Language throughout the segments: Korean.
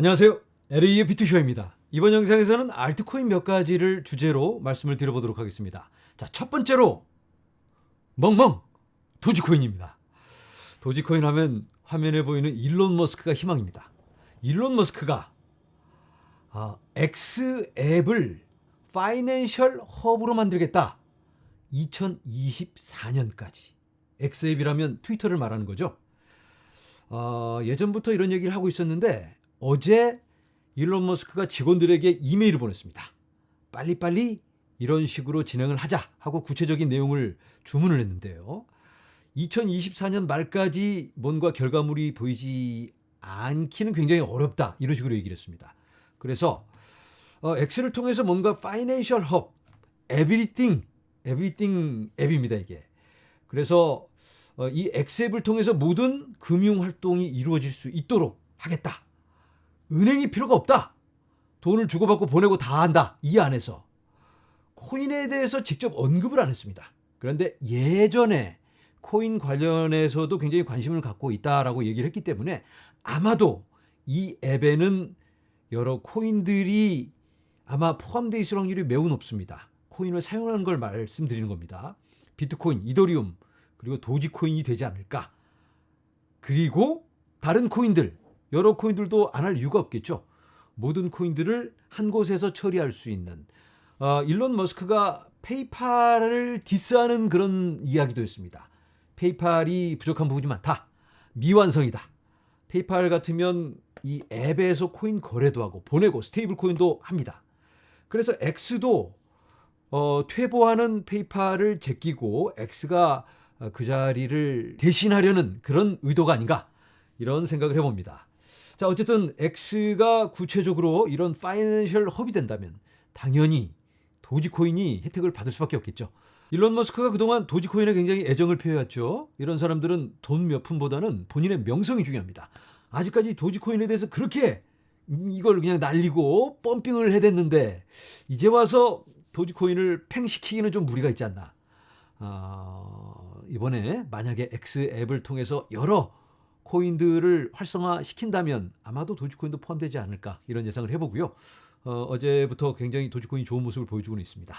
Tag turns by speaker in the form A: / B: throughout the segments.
A: 안녕하세요. LA의 비투쇼입니다. 이번 영상에서는 알트코인 몇 가지를 주제로 말씀을 드려보도록 하겠습니다. 자, 첫 번째로 멍멍 도지코인입니다. 도지코인 하면 화면에 보이는 일론 머스크가 희망입니다. 일론 머스크가 아, X 앱을 파이낸셜 허브로 만들겠다. 2024년까지. X 앱이라면 트위터를 말하는 거죠. 어, 예전부터 이런 얘기를 하고 있었는데 어제 일론 머스크가 직원들에게 이메일을 보냈습니다. 빨리빨리 이런 식으로 진행을 하자 하고 구체적인 내용을 주문을 했는데요. 2024년 말까지 뭔가 결과물이 보이지 않기는 굉장히 어렵다 이런 식으로 얘기를 했습니다. 그래서 어, 엑셀을 통해서 뭔가 파이낸셜 헙, 에브리띵, 에브리띵 앱입니다 이게. 그래서 어, 이 엑스앱을 통해서 모든 금융 활동이 이루어질 수 있도록 하겠다. 은행이 필요가 없다. 돈을 주고받고 보내고 다 한다. 이 안에서 코인에 대해서 직접 언급을 안 했습니다. 그런데 예전에 코인 관련해서도 굉장히 관심을 갖고 있다라고 얘기를 했기 때문에 아마도 이 앱에는 여러 코인들이 아마 포함되어 있을 확률이 매우 높습니다. 코인을 사용하는 걸 말씀드리는 겁니다. 비트코인, 이더리움, 그리고 도지코인이 되지 않을까. 그리고 다른 코인들, 여러 코인들도 안 할 이유가 없겠죠. 모든 코인들을 한 곳에서 처리할 수 있는 어, 일론 머스크가 페이팔을 디스하는 그런 이야기도 있습니다. 페이팔이 부족한 부분이 많다. 미완성이다. 페이팔 같으면 이 앱에서 코인 거래도 하고 보내고 스테이블 코인도 합니다. 그래서 X도 어, 퇴보하는 페이팔을 제끼고 X가 어, 그 자리를 대신하려는 그런 의도가 아닌가 이런 생각을 해봅니다. 자 어쨌든 X가 구체적으로 이런 파이낸셜 헙이 된다면 당연히 도지코인이 혜택을 받을 수밖에 없겠죠. 일론 머스크가 그동안 도지코인에 굉장히 애정을 표해왔죠. 이런 사람들은 돈 몇 푼보다는 본인의 명성이 중요합니다. 아직까지 도지코인에 대해서 그렇게 이걸 그냥 날리고 펌핑을 해댔는데 이제 와서 도지코인을 팽시키기는 좀 무리가 있지 않나. 어, 이번에 만약에 X 앱을 통해서 여러 코인들을 활성화 시킨다면 아마도 도지코인도 포함되지 않을까 이런 예상을 해보고요. 어, 어제부터 굉장히 도지코인이 좋은 모습을 보여주고 있습니다.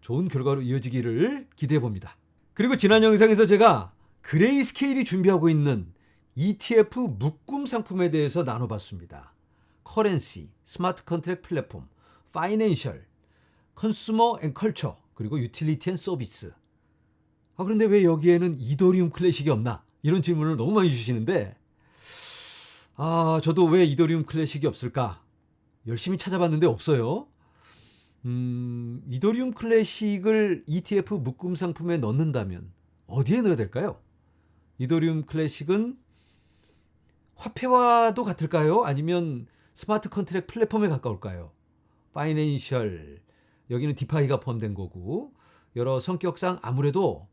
A: 좋은 결과로 이어지기를 기대해 봅니다. 그리고 지난 영상에서 제가 그레이 스케일이 준비하고 있는 ETF 묶음 상품에 대해서 나눠봤습니다. 커런시, 스마트 컨트랙 플랫폼, 파이낸셜, 컨슈머 앤 컬처, 그리고 유틸리티 앤 서비스. 아, 그런데 왜 여기에는 이더리움 클래식이 없나? 이런 질문을 너무 많이 주시는데, 아, 저도 왜 이더리움 클래식이 없을까? 열심히 찾아봤는데 없어요. 음, 이더리움 클래식을 ETF 묶음 상품에 넣는다면 어디에 넣어야 될까요? 이더리움 클래식은 화폐와도 같을까요? 아니면 스마트 컨트랙 플랫폼에 가까울까요? 파이낸셜 여기는 디파이가 포함된 거고 여러 성격상 아무래도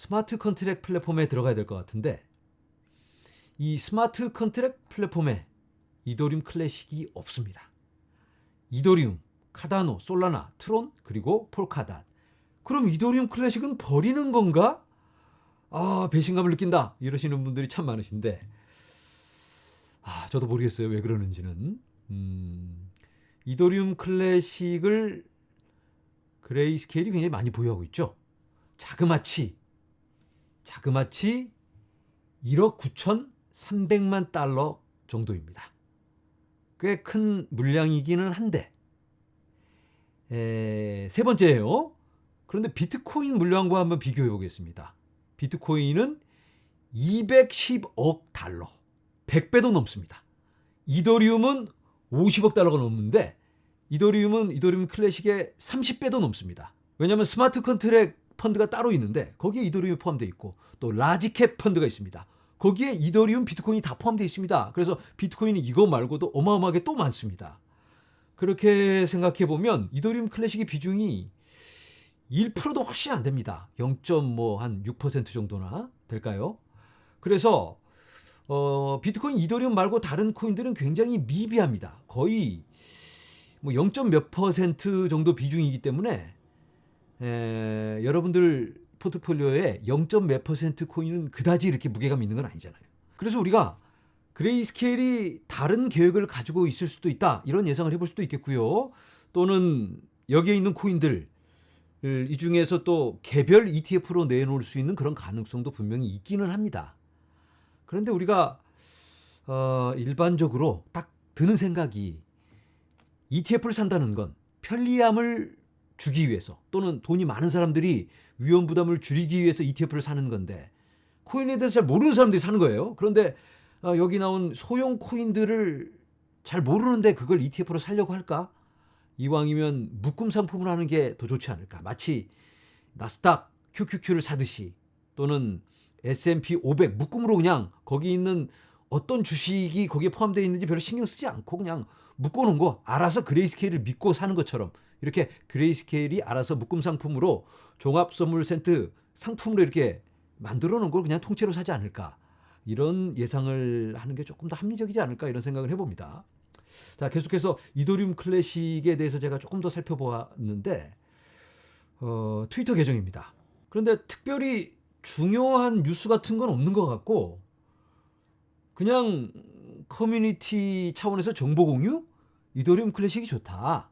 A: 스마트 컨트랙 플랫폼에 들어가야 될 것 같은데 이 스마트 컨트랙 플랫폼에 이더리움 클래식이 없습니다. 이더리움, 카다노, 솔라나, 트론 그리고 폴카닷. 그럼 이더리움 클래식은 버리는 건가? 아 배신감을 느낀다 이러시는 분들이 참 많으신데 아 저도 모르겠어요 왜 그러는지는 음, 이더리움 클래식을 그레이스케일이 굉장히 많이 보유하고 있죠. 자그마치 자그마치 1억 9,300만 달러 정도입니다. 꽤 큰 물량이기는 한데 에, 세 번째예요. 그런데 비트코인 물량과 한번 비교해 보겠습니다. 비트코인은 210억 달러, 100배도 넘습니다. 이더리움은 50억 달러가 넘는데 이더리움은 이더리움 클래식의 30배도 넘습니다. 왜냐하면 스마트 컨트랙 펀드가 따로 있는데 거기에 이더리움이 포함되어 있고 또 라지캡 펀드가 있습니다. 거기에 이더리움, 비트코인이 다 포함되어 있습니다. 그래서 비트코인이 이거 말고도 어마어마하게 또 많습니다. 그렇게 생각해 보면 이더리움 클래식의 비중이 1%도 훨씬 안 됩니다. 0.뭐한6% 정도나 될까요? 그래서 어, 비트코인, 이더리움 말고 다른 코인들은 굉장히 미비합니다. 거의 뭐 0. 몇 퍼센트 정도 비중이기 때문에 에, 여러분들 포트폴리오에 0. 몇 퍼센트 코인은 그다지 이렇게 무게감 있는 건 아니잖아요. 그래서 우리가 그레이스케일이 다른 계획을 가지고 있을 수도 있다. 이런 예상을 해볼 수도 있겠고요. 또는 여기에 있는 코인들 이 중에서 또 개별 ETF로 내놓을 수 있는 그런 가능성도 분명히 있기는 합니다. 그런데 우리가 어, 일반적으로 딱 드는 생각이 ETF를 산다는 건 편리함을 주기 위해서 또는 돈이 많은 사람들이 위험 부담을 줄이기 위해서 ETF를 사는 건데 코인에 대해서 잘 모르는 사람들이 사는 거예요. 그런데 어, 여기 나온 소형 코인들을 잘 모르는데 그걸 ETF로 살려고 할까? 이왕이면 묶음 상품을 하는 게 더 좋지 않을까? 마치 나스닥 QQQ를 사듯이 또는 S&P 500 묶음으로 그냥 거기 있는 어떤 주식이 거기에 포함되어 있는지 별로 신경 쓰지 않고 그냥 묶어놓은 거 알아서 그레이스케일을 믿고 사는 것처럼 이렇게 그레이스케일이 알아서 묶음 상품으로 종합 선물 센트 상품으로 이렇게 만들어 놓은 걸 그냥 통째로 사지 않을까 이런 예상을 하는 게 조금 더 합리적이지 않을까 이런 생각을 해봅니다. 자 계속해서 이도리움 클래식에 대해서 제가 조금 더 살펴보았는데 어, 트위터 계정입니다. 그런데 특별히 중요한 뉴스 같은 건 없는 것 같고 그냥 커뮤니티 차원에서 정보 공유 이도리움 클래식이 좋다.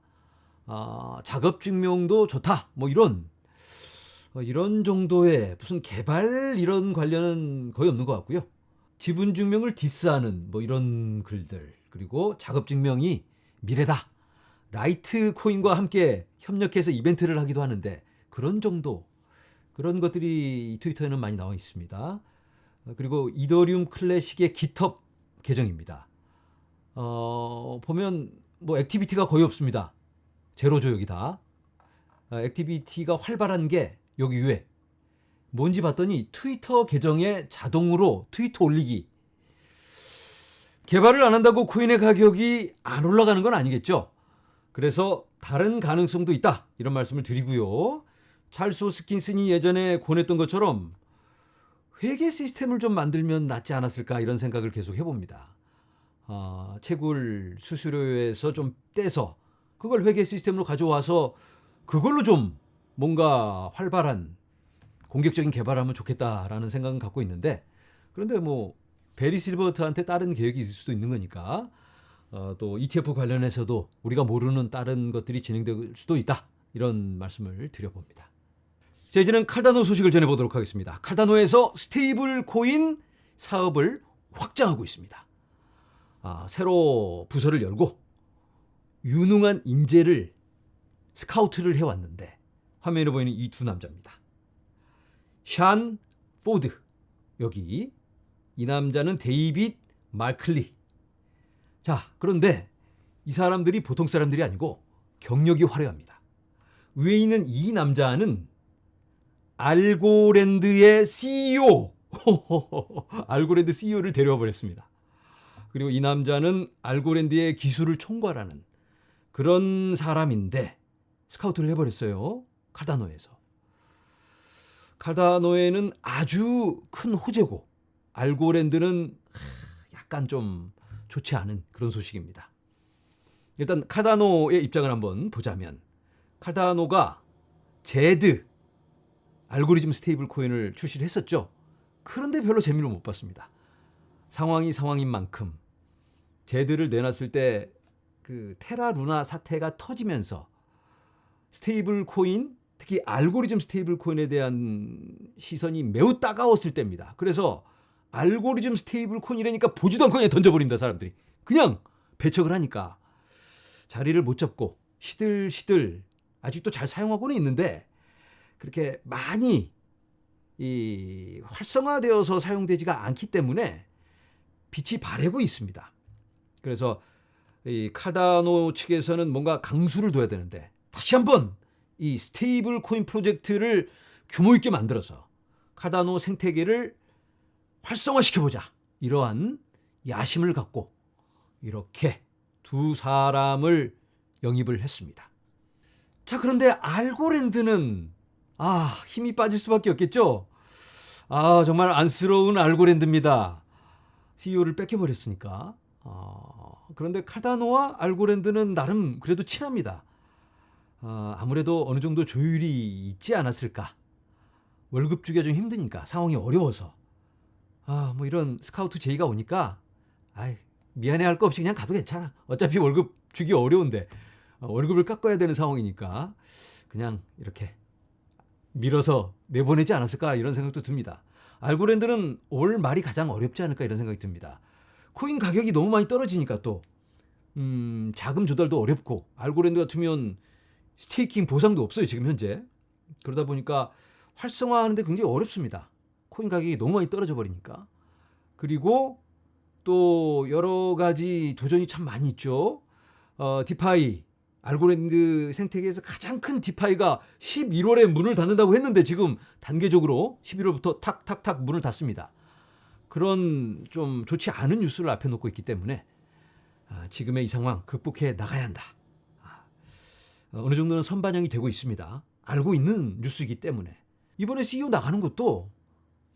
A: 아, 작업 증명도 좋다. 뭐 이런 어, 이런 정도의 무슨 개발 이런 관련은 거의 없는 것 같고요. 지분 증명을 디스하는 뭐 이런 글들 그리고 작업 증명이 미래다. 라이트 코인과 함께 협력해서 이벤트를 하기도 하는데 그런 정도 그런 것들이 이 트위터에는 많이 나와 있습니다. 어, 그리고 이더리움 클래식의 깃헙 계정입니다. 어, 보면 뭐 액티비티가 거의 없습니다. 제로 조역이다. 어, 액티비티가 활발한 게 여기 위에 뭔지 봤더니 트위터 계정에 자동으로 트위터 올리기. 개발을 안 한다고 코인의 가격이 안 올라가는 건 아니겠죠. 그래서 다른 가능성도 있다. 이런 말씀을 드리고요. 찰스 스킨슨이 예전에 권했던 것처럼 회계 시스템을 좀 만들면 낫지 않았을까 이런 생각을 계속 해봅니다. 어, 채굴 수수료에서 좀 떼서 그걸 회계 시스템으로 가져와서 그걸로 좀 뭔가 활발한 공격적인 개발하면 좋겠다라는 생각은 갖고 있는데 그런데 뭐 베리 실버트한테 다른 계획이 있을 수도 있는 거니까 어, 또 ETF 관련해서도 우리가 모르는 다른 것들이 진행될 수도 있다 이런 말씀을 드려봅니다. 자 이제는 칼다노 소식을 전해보도록 하겠습니다. 칼다노에서 스테이블 코인 사업을 확장하고 있습니다. 아, 새로 부서를 열고 유능한 인재를 스카우트를 해왔는데 화면에 보이는 이 두 남자입니다. 샨 포드 여기 이 남자는 데이빗 말클리. 자 그런데 이 사람들이 보통 사람들이 아니고 경력이 화려합니다. 위에 있는 이 남자는 알고랜드의 CEO 알고랜드 CEO를 데려와 버렸습니다. 그리고 이 남자는 알고랜드의 기술을 총괄하는 그런 사람인데 스카우트를 해버렸어요. 칼다노에서. 칼다노에는 아주 큰 호재고 알고랜드는 약간 좀 좋지 않은 그런 소식입니다. 일단 칼다노의 입장을 한번 보자면 칼다노가 제드 알고리즘 스테이블 코인을 출시를 했었죠. 그런데 별로 재미를 못 봤습니다. 상황이 상황인 만큼 제드를 내놨을 때 그 테라 루나 사태가 터지면서 스테이블 코인 특히 알고리즘 스테이블 코인에 대한 시선이 매우 따가웠을 때입니다. 그래서 알고리즘 스테이블 코인이라니까 보지도 않고 그냥 던져버립니다 사람들이 그냥 배척을 하니까 자리를 못 잡고 시들시들 아직도 잘 사용하고는 있는데 그렇게 많이 이 활성화되어서 사용되지가 않기 때문에 빛이 바래고 있습니다. 그래서 이 카다노 측에서는 뭔가 강수를 둬야 되는데 다시 한번 이 스테이블 코인 프로젝트를 규모 있게 만들어서 카다노 생태계를 활성화시켜 보자. 이러한 야심을 갖고 이렇게 두 사람을 영입을 했습니다. 자, 그런데 알고랜드는 아, 힘이 빠질 수밖에 없겠죠? 아, 정말 안쓰러운 알고랜드입니다. CEO를 뺏겨 버렸으니까. 어, 그런데 카다노와 알고랜드는 나름 그래도 친합니다. 어, 아무래도 어느 정도 조율이 있지 않았을까. 월급 주기가 좀 힘드니까 상황이 어려워서. 아, 뭐 이런 스카우트 제의가 오니까 아이, 미안해할 거 없이 그냥 가도 괜찮아. 어차피 월급 주기 어려운데 어, 월급을 깎아야 되는 상황이니까 그냥 이렇게 밀어서 내보내지 않았을까 이런 생각도 듭니다. 알고랜드는 올 말이 가장 어렵지 않을까 이런 생각이 듭니다. 코인 가격이 너무 많이 떨어지니까 또 음, 자금 조달도 어렵고 알고랜드 같으면 스테이킹 보상도 없어요 지금 현재 그러다 보니까 활성화하는데 굉장히 어렵습니다. 코인 가격이 너무 많이 떨어져 버리니까 그리고 또 여러 가지 도전이 참 많이 있죠. 어, 디파이 알고랜드 생태계에서 가장 큰 디파이가 11월에 문을 닫는다고 했는데 지금 단계적으로 11월부터 탁탁탁 문을 닫습니다. 그런 좀 좋지 않은 뉴스를 앞에 놓고 있기 때문에 아, 지금의 이 상황 극복해 나가야 한다. 아, 어느 정도는 선반영이 되고 있습니다. 알고 있는 뉴스이기 때문에 이번에 CEO 나가는 것도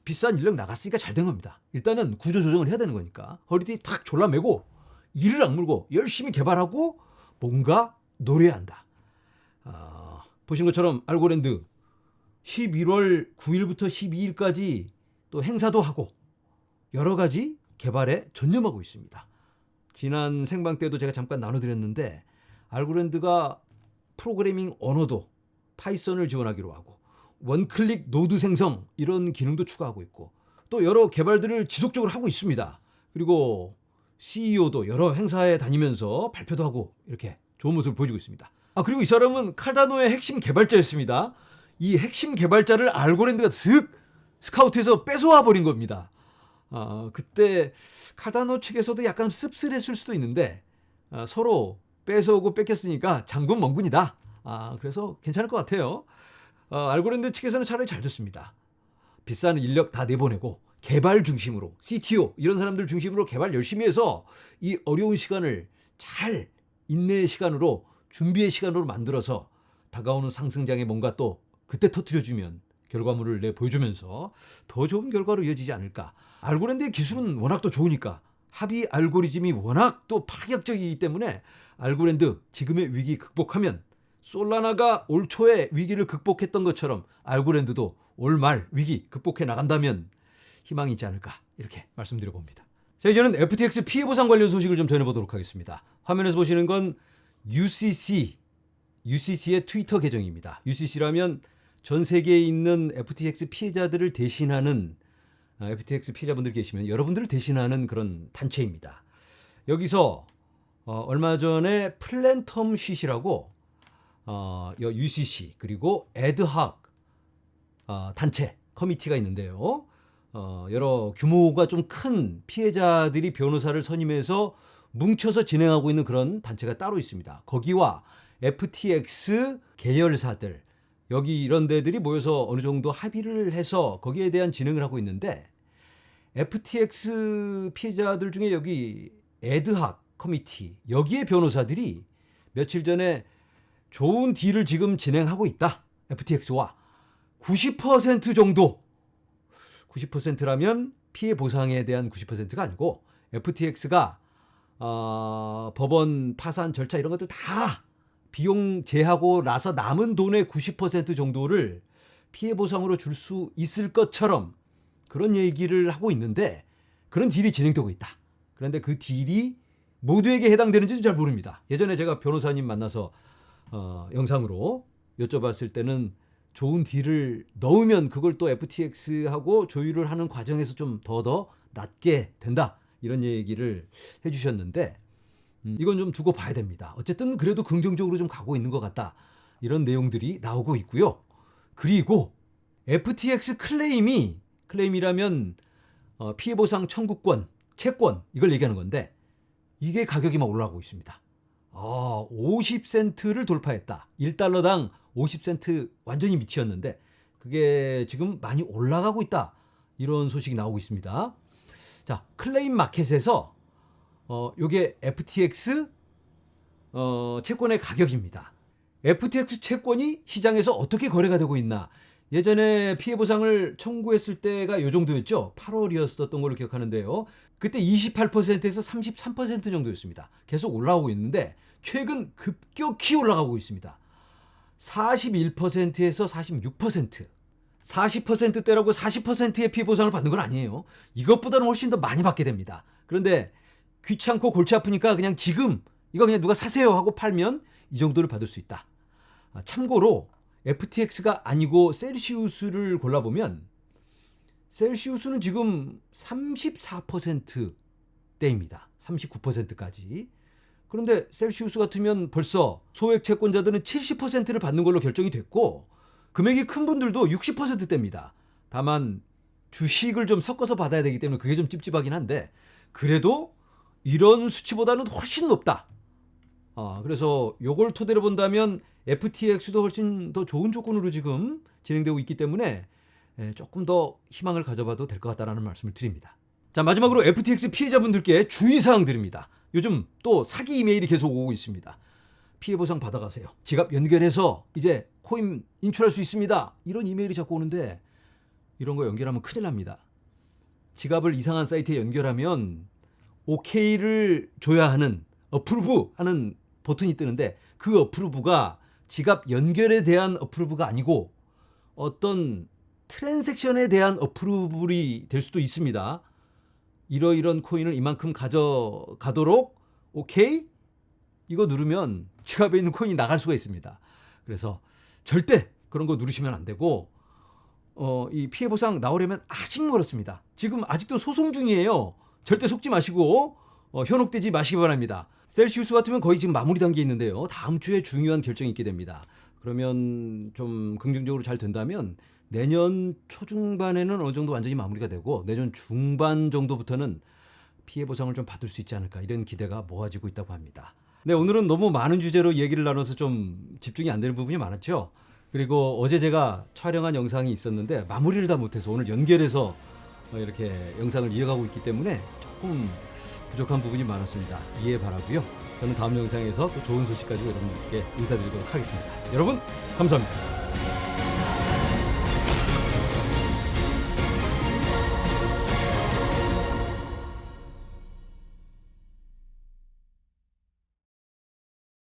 A: 비싼 인력 나갔으니까 잘 된 겁니다. 일단은 구조 조정을 해야 되는 거니까 허리띠 탁 졸라매고 이를 악물고 열심히 개발하고 뭔가 노려야 한다. 아, 보신 것처럼 알고랜드 11월 9일부터 12일까지 또 행사도 하고 여러 가지 개발에 전념하고 있습니다. 지난 생방 때도 제가 잠깐 나눠드렸는데 알고랜드가 프로그래밍 언어도 파이썬을 지원하기로 하고 원클릭 노드 생성 이런 기능도 추가하고 있고 또 여러 개발들을 지속적으로 하고 있습니다. 그리고 CEO도 여러 행사에 다니면서 발표도 하고 이렇게 좋은 모습을 보여주고 있습니다. 아 그리고 이 사람은 칼다노의 핵심 개발자였습니다. 이 핵심 개발자를 알고랜드가 슥 스카우트해서 뺏어와 버린 겁니다. 아 그때 칼다노 측에서도 약간 씁쓸했을 수도 있는데 아, 서로 뺏어오고 뺏겼으니까 장군 멍군이다. 아 그래서 괜찮을 것 같아요. 어, 알고랜드 측에서는 차라리 잘 됐습니다. 비싼 인력 다 내보내고 개발 중심으로 CTO 이런 사람들 중심으로 개발 열심히 해서 이 어려운 시간을 잘 인내의 시간으로 준비의 시간으로 만들어서 다가오는 상승장에 뭔가 또 그때 터트려주면 결과물을 내 보여주면서 더 좋은 결과로 이어지지 않을까. 알고랜드의 기술은 워낙 또 좋으니까 합의 알고리즘이 워낙 또 파격적이기 때문에 알고랜드 지금의 위기 극복하면 솔라나가 올 초에 위기를 극복했던 것처럼 알고랜드도 올 말 위기 극복해 나간다면 희망이 있지 않을까 이렇게 말씀드려 봅니다. 자 이제는 FTX 피해 보상 관련 소식을 좀 전해보도록 하겠습니다. 화면에서 보시는 건 UCC UCC의 트위터 계정입니다. UCC라면 전 세계에 있는 FTX 피해자들을 대신하는 아, FTX 피해자분들 계시면 여러분들을 대신하는 그런 단체입니다. 여기서 어, 얼마 전에 플랜텀 쉿이라고 어, 여 UCC 그리고 에드학 어, 단체 커미티가 있는데요. 어, 여러 규모가 좀 큰 피해자들이 변호사를 선임해서 뭉쳐서 진행하고 있는 그런 단체가 따로 있습니다. 거기와 FTX 계열사들 여기 이런 데들이 모여서 어느 정도 합의를 해서 거기에 대한 진행을 하고 있는데 FTX 피해자들 중에 여기 에드학 커미티 여기에 변호사들이 며칠 전에 좋은 딜을 지금 진행하고 있다. FTX와 90% 정도 90%라면 피해 보상에 대한 90%가 아니고 FTX가 어, 법원 파산 절차 이런 것들 다 비용 제하고 나서 남은 돈의 90% 정도를 피해 보상으로 줄 수 있을 것처럼 그런 얘기를 하고 있는데 그런 딜이 진행되고 있다. 그런데 그 딜이 모두에게 해당되는지는 잘 모릅니다. 예전에 제가 변호사님 만나서 어, 영상으로 여쭤봤을 때는 좋은 딜을 넣으면 그걸 또 FTX하고 조율을 하는 과정에서 좀 더더 낮게 된다. 이런 얘기를 해주셨는데 음, 이건 좀 두고 봐야 됩니다. 어쨌든 그래도 긍정적으로 좀 가고 있는 것 같다. 이런 내용들이 나오고 있고요. 그리고 FTX 클레임이 클레임이라면 어, 피해 보상 청구권, 채권 이걸 얘기하는 건데 이게 가격이 막 올라가고 있습니다. 아, 50센트를 돌파했다. 1달러당 50센트 완전히 미치었는데 그게 지금 많이 올라가고 있다. 이런 소식이 나오고 있습니다. 자, 클레임 마켓에서 어, 요게 FTX 어, 채권의 가격입니다. FTX 채권이 시장에서 어떻게 거래가 되고 있나? 예전에 피해 보상을 청구했을 때가 요 정도였죠. 8월이었었던 걸로 기억하는데요. 그때 28%에서 33% 정도였습니다. 계속 올라오고 있는데 최근 급격히 올라가고 있습니다. 41%에서 46%. 40%대라고 40%의 피해 보상을 받는 건 아니에요. 이것보다는 훨씬 더 많이 받게 됩니다. 그런데 귀찮고 골치 아프니까 그냥 지금 이거 그냥 누가 사세요 하고 팔면 이 정도를 받을 수 있다. 아, 참고로 FTX가 아니고 셀시우스를 골라보면 셀시우스는 지금 34%대입니다. 39%까지. 그런데 셀시우스 같으면 벌써 소액 채권자들은 70%를 받는 걸로 결정이 됐고 금액이 큰 분들도 60%대입니다. 다만 주식을 좀 섞어서 받아야 되기 때문에 그게 좀 찝찝하긴 한데 그래도 이런 수치보다는 훨씬 높다. 아, 그래서 요걸 토대로 본다면 FTX도 훨씬 더 좋은 조건으로 지금 진행되고 있기 때문에 예, 조금 더 희망을 가져봐도 될 것 같다라는 말씀을 드립니다. 자, 마지막으로 FTX 피해자분들께 주의사항 드립니다. 요즘 또 사기 이메일이 계속 오고 있습니다. 피해 보상 받아가세요. 지갑 연결해서 이제 코인 인출할 수 있습니다. 이런 이메일이 자꾸 오는데 이런 거 연결하면 큰일 납니다. 지갑을 이상한 사이트에 연결하면 OK를 줘야 하는 어프루브 하는 버튼이 뜨는데 그 어프루브가 지갑 연결에 대한 어프루브가 아니고 어떤 트랜잭션에 대한 어프루브이 될 수도 있습니다. 이러이런 코인을 이만큼 가져가도록 오케이 이거 누르면 지갑에 있는 코인이 나갈 수가 있습니다. 그래서 절대 그런 거 누르시면 안 되고 어, 이 피해 보상 나오려면 아직 멀었습니다. 지금 아직도 소송 중이에요. 절대 속지 마시고 어, 현혹되지 마시기 바랍니다. 셀시우스 같으면 거의 지금 마무리 단계에 있는데요. 다음 주에 중요한 결정이 있게 됩니다. 그러면 좀 긍정적으로 잘 된다면 내년 초중반에는 어느 정도 완전히 마무리가 되고 내년 중반 정도부터는 피해 보상을 좀 받을 수 있지 않을까 이런 기대가 모아지고 있다고 합니다. 네, 오늘은 너무 많은 주제로 얘기를 나눠서 좀 집중이 안 되는 부분이 많았죠. 그리고 어제 제가 촬영한 영상이 있었는데 마무리를 다 못해서 오늘 연결해서 어, 이렇게 영상을 이어가고 있기 때문에 조금 부족한 부분이 많았습니다. 이해 바라고요. 저는 다음 영상에서 또 좋은 소식 가지고 여러분들께 인사드리도록 하겠습니다. 여러분 감사합니다.